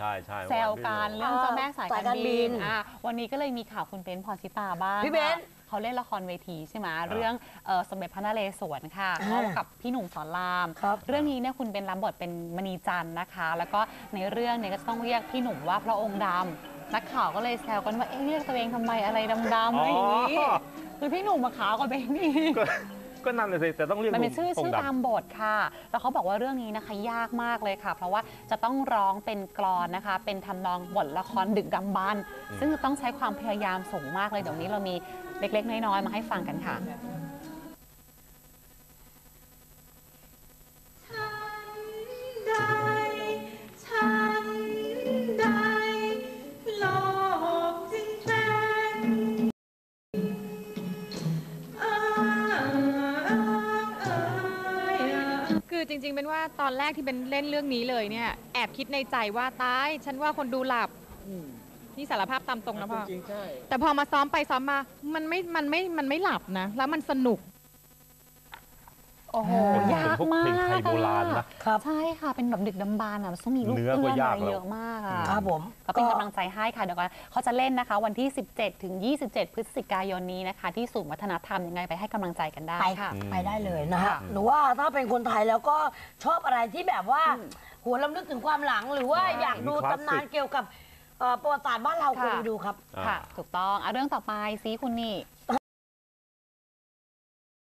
ใช่ใช่แซวกันเรื่องเจ้าแม่สายสายกาการรบิบินนอะวันนี้ก็เลยมีข่าวคุณเบนซ์พรชิตาบ้างพี่เบ้นค่ะเขาเล่นละครเวทีใช่ไหมเรื่องเอ่อสมเด็จพระนเรศวรค่ะอ่าเขากับพี่หนุ่มสอนรามครับเรื่องนี้เนี่ยคุณเป็นรับบทเป็นมณีจันทร์นะคะ แล้วก็ในเรื่องเนี่ยก็จะต้องเรียกพี่หนุ่มว่าพระองค์ดำนักข่าวก็เลยแซวกันว่าเอ๊ะเรียกตัวเองทำไมอะไรดำๆอะไรอย่างนี้อ๋อคือพี่หนุ่มมาขาวกว่าเบนนี่ ก็ก็นั่นเลยสิแต่ต้องเรียกมันเป็นชื่อองชื่อค์ดำตามบทค่ะ แล้วเขาบอกว่าเรื่องนี้นะคะยากมากเลยค่ะ เพราะว่าจะต้องร้องเป็นกลอนนะคะ เป็นทำนองบทละครดึกดำบรรพ์ซึ่งจะต้องใช้ความพยายามสูงมากเลยเดี๋ยวนี้เรามีเล็กๆ น้อยๆมาให้ฟังกันค่ะ คือจริงๆเป็นว่าตอนแรกที่เป็นเล่นเรื่องนี้เลยเนี่ย แอบคิดในใจว่าตาย ฉันว่าคนดูหลับนี่สารภาพตามตรงนะพ่อ จริงใช่ แต่พอมาซ้อมไปซ้อมมา มันไม่ มันไม่ มันไม่หลับนะ แล้วมันสนุก โอ้โหเป็นยากพวกมาเพลงกไทยโบราณนะ ครับ ใช่ค่ะ เป็นแบบดึกดำบรรพ์อะมันต้องมีลูกเนื้อก็เอื้อนยากอะไรแล้ว เยอะมากอะครับผม ก็เป็นกำลังใจให้ค่ะเดี๋ยวก่อนเขาจะเล่นนะคะ วันที่ 17 ถึง 27 พฤศจิกายนนี้นะคะ ที่ศูนย์วัฒนธรรมยังไงไปให้กำลังใจกันได้ไปค่ะ ไปได้เลยนะฮะค่ะหรือว่าถ้าเป็นคนไทยแล้วก็ชอบอะไรที่แบบว่าหัวลำลึกถึงความหลัง หรือว่าอยากดูมีคลาสสิก ตำนานเกี่ยวกับเอ่อประวัติศาสตร์บ้านเราควรค่ะ ไปดูครับอ่าค่ะ ถูกต้องอะเรื่องต่อไปซีคุณนี่